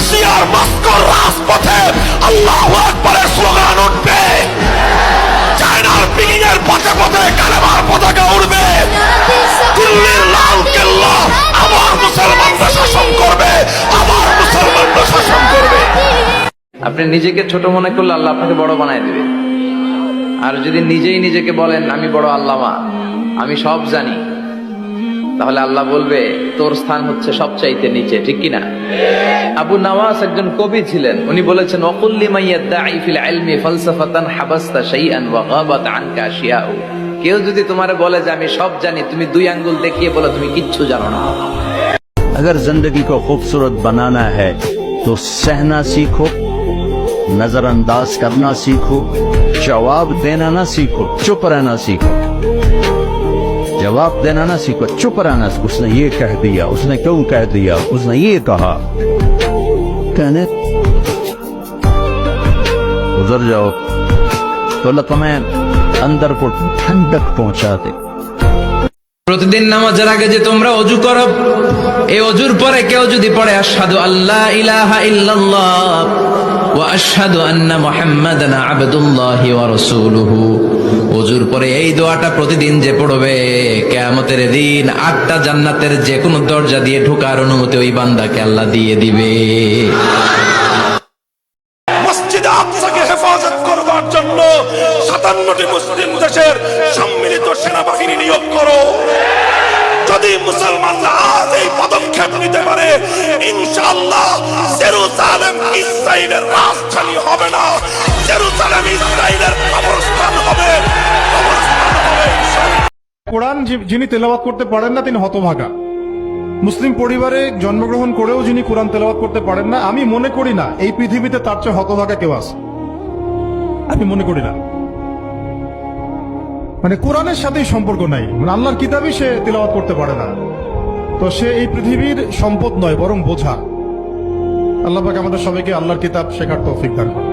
রাশিয়ার মস্কোর রাজপথে আল্লাহ আকবরের স্লোগান উঠবে। চায়নার পিকিং এর পথে পথে কালেমার পতাকা উঠবে দিল্লির লাল কেল্লা আবার মুসলমানরা শাসন করবে, আবার মুসলমানরা শাসন করবে। আপনি নিজেকে ছোট মনে করলে আল্লাহ আপনাকে বড় বানায় দিবে। আর যদি নিজেই নিজেকে বলেন, আমি বড় আল্লামা, আমি সব জানি। তাহলে আল্লাহ বলবে তোর স্থান হচ্ছে সবচাইতে নিচে ঠিক কিনা আবু নওয়াজ একজন কবি ছিলেন উনি বলেছেন অকুল্লি মাইয়াদ্দাঈ ফিল ইলমি ফালসাফাতান হাবাসতা শাইআন ওয়া গাবাত আনকা আশিয়াউ কেউ যদি তোমারে বলে যে আমি সব জানি তুমি দুই আঙ্গুল দেখিয়ে বলো তুমি কিচ্ছু জানো না अगर जिंदगी को खूबसूरत बनाना है तो सहना सीखो नजरअंदाज करना सीखो जवाब देना ना सीखो चुप रहना सीखो जवाब देना ना सीखो। चुप रहना, उसने ये कह दिया, उसने क्यों कह दिया? उसने ये कहा। कहने, उधर जाओ। तो तुम्हें अंदर को ठंडक पहुँचा दे। প্রতিদিন নামাজের আগে যে তোমরা অজু করো, এই অজুর পরে কেউ যদি পড়ে আসাদু আল্লাহ ইলাহা ইল্লাল্লাহ ওয়া অজুর পরে এই দোয়াটা প্রতিদিন যে পড়বে জান্নাতের যে কোনো দরজা দিয়ে ঢোকার অনুমতি ওই বান্দাকে আল্লাহ দিয়ে দিবে। সেনাবাহিনী নিয়োগ করো। যদি মুসলমানরা এই পদক্ষেপ নিতে পারে, ইনশাআল্লাহ ইসরায়েলের রাজধানী হবে না। ইসরায়েলের হবে। হবে। কোরআন যিনি তেলাওয়াত করতে পারেন না, তিনি হতভাগা। মুসলিম পরিবারে জন্মগ্রহণ করেও যিনি কোরআন তেলাওয়াত করতে পারেন না, আমি মনে করি না এই পৃথিবীতে তার চেয়ে হতভাগা কেউ আছে। আমি মনে করি না। মানে কোরআনের সাথেই সম্পর্ক নাই। মানে আল্লাহর কিতাবই সে তেলাওয়াত করতে পারে না। তো সে এই পৃথিবীর সম্পদ নয়, বরং বোঝা। আল্লাহ পাক আমাদের সবাইকে আল্লাহর কিতাব শেখার তৌফিক দান করুন।